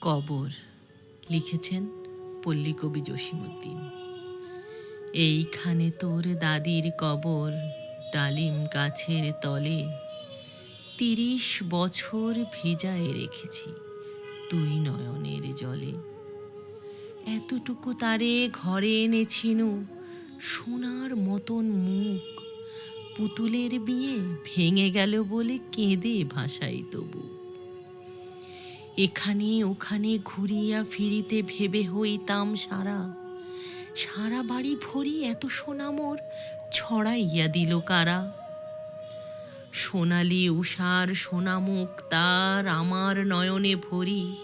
কবর লিখেছেন পল্লীকবি জসিমুদ্দিন এইখানে তোর দাদির কবর ডালিম গাছের তলে। তিরিশ বছর ভিজায় রেখেছি তুই নয়নের জলে। এতটুকু তারে ঘরে এনেছিনু সোনার মতন মুখ। পুতুলের বিয়ে ভেঙে গেল বলে কেঁদে ভাসাই তবু। এখানে ওখানে ঘুরিয়া ফিরিতে ভেবে হইতাম সারা। সারা বাড়ি ভরি এত সোনামোর ছড়াইয়া দিল কারা। সোনালি উষার সোনামুখ তার আমার নয়নে ভরি।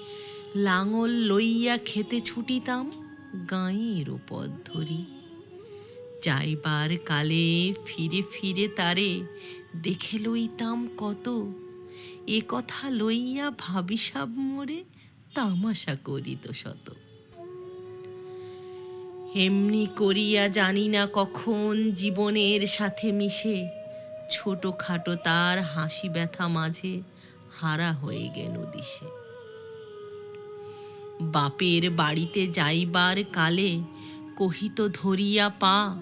লাঙল লইয়া খেতে ছুটিতাম গাঁয়ের পথ ধরি। যাইবার কালে ফিরে ফিরে তারে দেখে লইতাম কত এ কথা লইয়া ভাবিসাব মোরে তামাশা করিত শত। এমনি করিয়া জানি না কখন জীবনের সাথে মিশে, ছোটখাটো তার হাসি ব্যথা মাঝে হারা হয়ে গেল দিশে। বাপের বাড়িতে যাইবার কালে কহিত ধরিয়া, পা,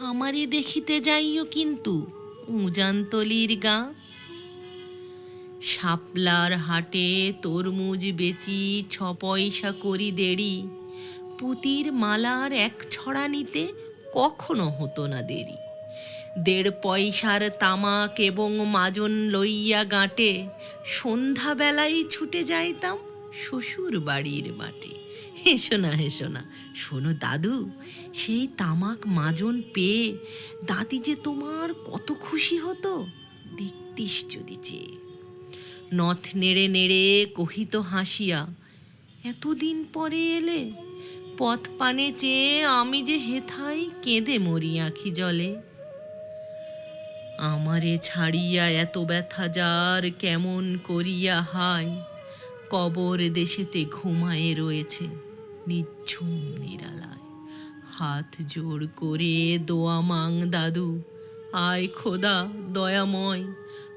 আমারে দেখিতে যাইও কিন্তু উজানতলির গা শাপলার হাটে তরমুজ বেচি, ছ পয়সা করি দেরি পুতির মালার এক ছড়া নিতে কখনো হতো না দেরি। দেড় পয়সার তামাক এবং মাজন লইয়া গাঁটে সন্ধ্যাবেলায় ছুটে যাইতাম শ্বশুর বাড়ির মাঠে। হেসো না হেসো না, শোনো দাদু, সেই তামাক মাজন পেয়ে দাদি যে তোমার কত খুশি হতো, দেখতিস যদি চেয়ে। নথ নেড়ে নেড়ে কহিত হাসিয়া, এতদিন পরে এলে পথ পানে চেয়ে আমি যে হেথাই কেঁদে মরি আখি জলে। আমারে ছাড়িয়া এত ব্যথা যার কেমন করিয়া হায়, কবর দেশেতে ঘুমায়ে রয়েছে নিঝুম নিরালায়। হাত জোড় করে দোয়া মাং দাদু, আয় খোদা, দয়াময়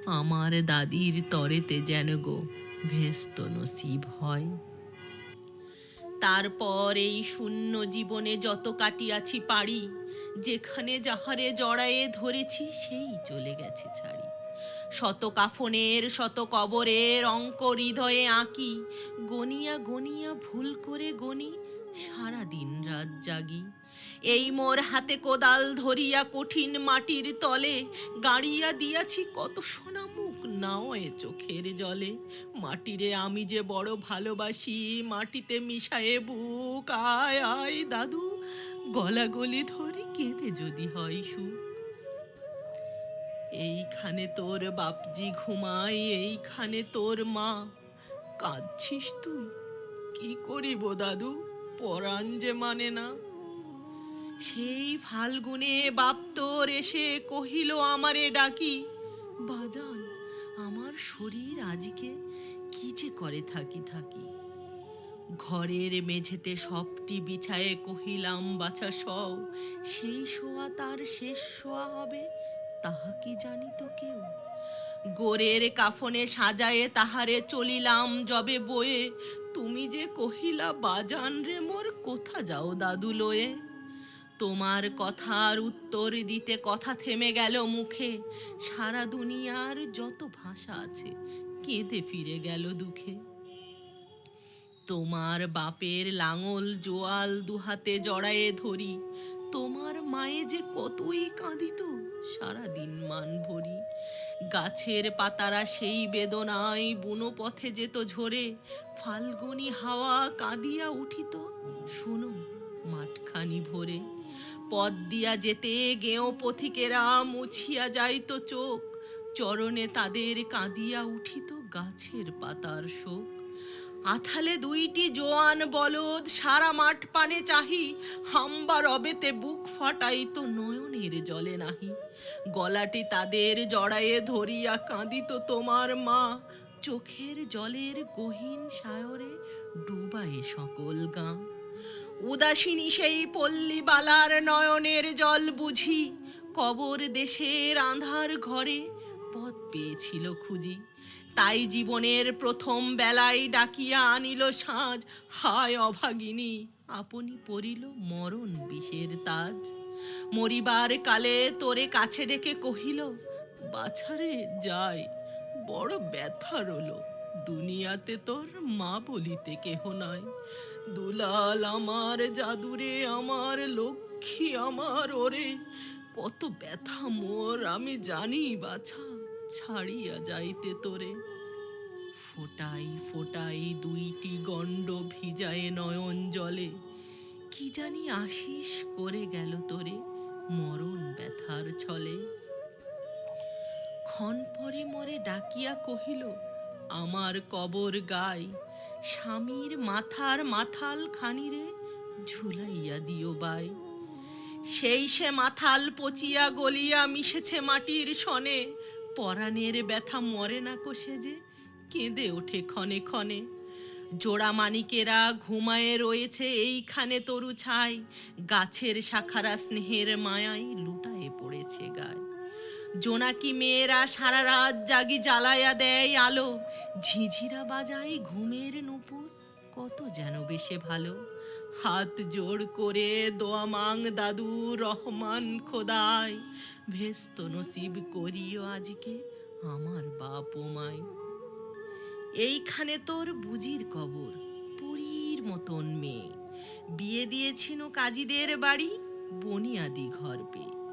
আমার দাদির তরেতে যেন গো ভেস্ত নসিব হয়। তারপর এই শূন্য জীবনে যত কাটিয়াছি পারি যেখানে যাহারে জড়ায়ে ধরেছি সেই চলে গেছে ছাড়ি। শত কাফনের, শত কবরের অঙ্ক হৃদয়ে আঁকি গনিয়া গনিয়া ভুল করে গনি সারা দিন রাত জাগি। এই মোর হাতে কোদাল ধরিয়া কঠিন মাটির তলে গাড়িয়া দিয়াছি কত সোনা মুখ নাও এ চোখের জলে। মাটিরে আমি যে বড় ভালোবাসি, মাটিতে মিশায়ে বুক, আয় আয়, দাদু গলা গলি ধরে কেঁদে যদি হয় সুখ। এইখানে তোর বাপজি ঘুমায়, এইখানে তোর মা। কাঁদছিস তুই? কি করিব দাদু? পরাণ যে মানে না। সেই ফাল্গুনে বাপ তোর এসে কহিল, আমারে ডাকি। বাজান, আমার শরীর আজকে কি যে করে থাকি থাকি? ঘরের মেঝেতে সবটি বিছায়ে কহিলাম, বাছা সও, সেই শোয়া তার শেষ শোয়া হবে, তাহা কি জানি তো কেউ? গোরের কাফনে সাজায়ে তাহারে চলিলাম যবে বয়ে, তুমি যে কহিলা, বাজান রে মোর কোথা যাও দাদু লয়ে? তোমার কথার উত্তর দিতে কথা থেমে গেল মুখে। সারা দুনিয়ার যত ভাষা আছে, কেঁদে ফিরে গেল দুঃখে। তোমার বাপের লাঙল জোয়াল দুহাতে জড়ায়ে ধরি, তোমার মায়ে যে কতই কাঁদিত, সারাদিন মান ভরি। গাছের পাতারা সেই বেদনায় বুনো পথে যেত ঝরে, ফাল্গুনি হাওয়া কাঁদিয়া উঠিত, শুনো, মাঠখানি ভরে। পথ দিয়া যেতে গেঁয়ো পথিকেরা মুছিয়া যাইত চোখ। চরণে তাদের কাঁদিয়া উঠিত গাছের পাতার শোক। আথালে দুইটি জোয়ান বলদ সারা মাঠ পানে চাহি, হাম্বা রবেতে বুক ফাটাইত নয়নের জলে নাহি। গলাটি তাদের জড়ায়ে ধরিয়া কাঁদিত তোমার মা। চোখের জলের গহীন সায়রে ডুবায়ে সকল গাঁ। উদাসিনী সেই পল্লীবালার নয়নের জল বুঝি। কবর দেশের আঁধার ঘরে পথ পেয়েছিল খুঁজি। তাই জীবনের প্রথম বেলায় ডাকিয়া আনিল সাজ। হায় অভাগিনী, আপনি পড়িল মরণ বিষের তাজ। মরিবার কালে তোরে কাছে ডেকে কহিল, বাছারে যাই, বড় ব্যথা রলো দুনিয়াতে তোর মা বলিতে কেহ নাই। দুলাল আমার, জাদুরে আমার, লক্ষ্মী আমার, ওরে, কত ব্যথা মোর, আমি জানি বাছা, ছাড়িয়া যাইতে তোরে। ফোটাই ফোটাই দুইটি গণ্ড ভিজায় নয়ন জলে, কি জানি আশিস করে গেল তোরে মরণ ব্যথার ছলে। ক্ষণ পরে মরে ডাকিয়া কহিল, আমার কবর গাই স্বামীর মাথার মাথাল খানিরে ঝুলাইয়া দিও বাই। সেই সে মাথাল পচিয়া গলিয়া মিশেছে মাটির সনে পরাণের ব্যথা মরে না কোষে যে কেঁদে ওঠে ক্ষণে ক্ষণে। জোড়া মানিকেরা ঘুমায়ে রয়েছে এইখানে তরু ছাই। গাছের শাখারা স্নেহের মায়ায় লুটায়ে পড়েছে গায়। জোনাকি মেয়েরা সারা রাত জাগি জ্বালায়া দেয় আলো। ঝিঝিরা বাজায় ঘুমের নুপুর, কত যেন বেশে ভালো। হাত জোড় করে দোয়ামাং দাদু রহমান খোদায় ভেস্ত নসিব করিও আজকে আমার বাপ মাই। এইখানে তোর বুজির কবর, পুরীর মতন মেয়ে। বিয়ে দিয়েছিল কাজীদের বাড়ি, বনিয়াদি ঘর পেয়ে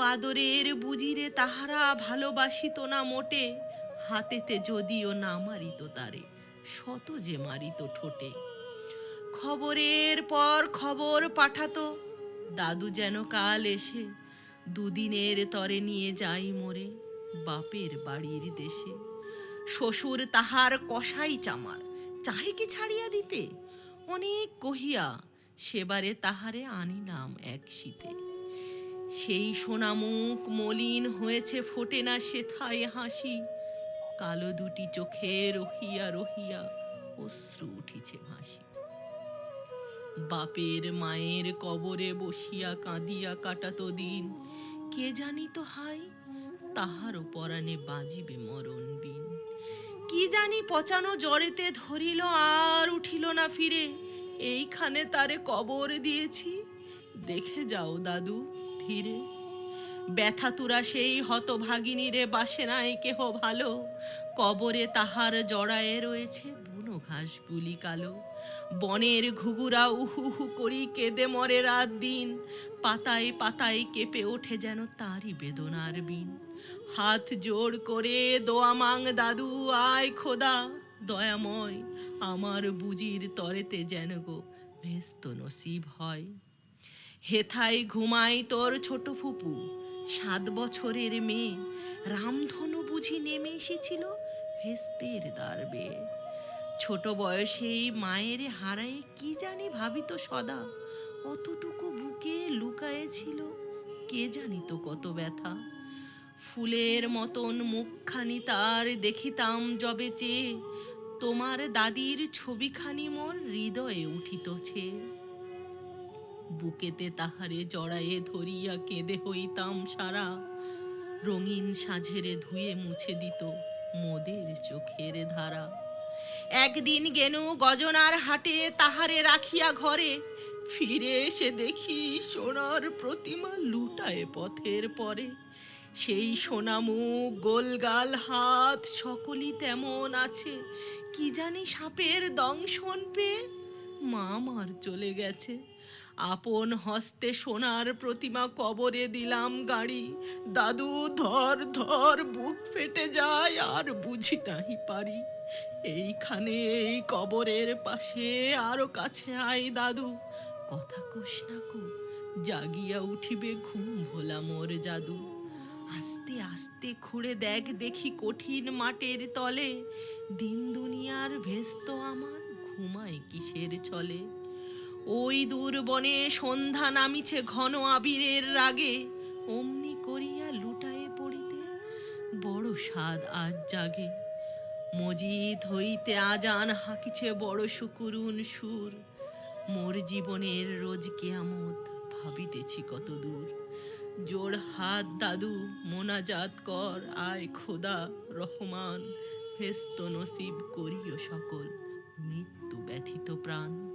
আদরের বুঝিরে তাহারা ভালোবাসিত না মোটে। হাতেতে যদিও না মারিত তারে, শত যে মারিত ঠোঁটে। খবরের পর খবর পাঠাতো, দাদু যেন কাল এসে দুদিনের তরে নিয়ে যাই মোরে বাপের বাড়ির দেশে। শ্বশুর তাহার কষাই চামার, চাহে কি ছাড়িয়া দিতে? অনেক কহিয়া সেবারে তাহারে আনিলাম এক শীতে। সেই সোনামুখ মলিন হয়েছে ফোটে না সেথায় হাসি। কালো দুটি চোখে রহিয়া রহিয়া অশ্রু উঠিছে ভাসি। বাপের মায়ের কবরে বসিয়া কাঁদিয়া কাটাতো দিন। কে জানি তো হাই তাহারও পরাণে বাজিবে মরণ বিন কি জানি পচানো জড়েতে ধরিল, আর উঠিল না ফিরে। এইখানে তারে কবর দিয়েছি। দেখে যাও দাদু ধীরে ব্যথাতুরা সেই হতভাগিনীরে বাসে নাই কেহ ভালো। কবরে তাহার জড়ায়ে রয়েছে বুনো ঘাস ঘাসগুলি কালো। বনের ঘুঘুরা উহু হু করি কেঁদে মরে রাত দিন। পাতায় পাতায় কেঁপে ওঠে যেন তারই বেদনার বিন। হাত জোড় করে দোয়ামাং দাদু, আয় খোদা। দয়াময়, আমার বুজির তরেতে যেন গো ভেস্ত নসিব হয়। হেথায় ঘুমাই তোর ছোট ফুপু। সাত বছরের মেয়ে, রামধনু বুঝি নেমে এসেছিল ভেস্তের দ্বারবে। ছোট বয়সেই মায়ের হারায় কি জানি ভাবিত সদা, অতটুকু বুকে লুকায়েছিল কে জানিত কত ব্যথা। ফুলের মতন মুখখানি তার দেখিতাম যবে চেয়ে, তোমার দাদির ছবিখানি মোর হৃদয়ে উঠিতছে বুকেতে তাহারে জড়ায়ে ধরিয়া কেঁদে হইতাম সারা। রঙিন সাঝেরে ধুয়ে মুছে দিত মোদের চোখের ধারা। একদিন গেনু গজনার হাটে তাহারে রাখিয়া ঘরে, ফিরে এসে দেখি সোনার প্রতিমা লুটায় পথের পরে। সেই সোনামুখ গোলগাল হাত সকলই তেমন আছে, কি জানি সাপের দংশন পেয়ে মা মার চলে গেছে। আপন হস্তে সোনার প্রতিমা কবরে দিলাম গাড়ি। দাদু, ধর ধর, বুক ফেটে যায়, আর বুঝি নাহি পারি। এইখানে, এই কবরের পাশে, আরও কাছে আই দাদু। কথা কোষ না কো, জাগিয়া উঠিবে ঘুম ভোলা মোর জাদু। আস্তে আস্তে খুঁড়ে দেখ দেখি কঠিন মাটির তলে। দিন দুনিয়ার ভেস্ত আমার, ঘুমায় কিসের চলে ওই দূর বনে সন্ধ্যা নামিছে ঘন আবিরের রাগে। অমনি করিয়া লুটায়ে পড়িতে বড় স্বাদ আজ জাগে। মজিদ হইতে আজান হাকিছে বড় সুকুরুন সুর। মোর জীবনের রোজ কেয়ামত ভাবিতেছি কত দূর। জোর হাত দাদু, মোনাজাত কর, আয় খোদা, রহমান বেহেস্ত নসিব করিও সকল, মৃত্যু ব্যথিত প্রাণ।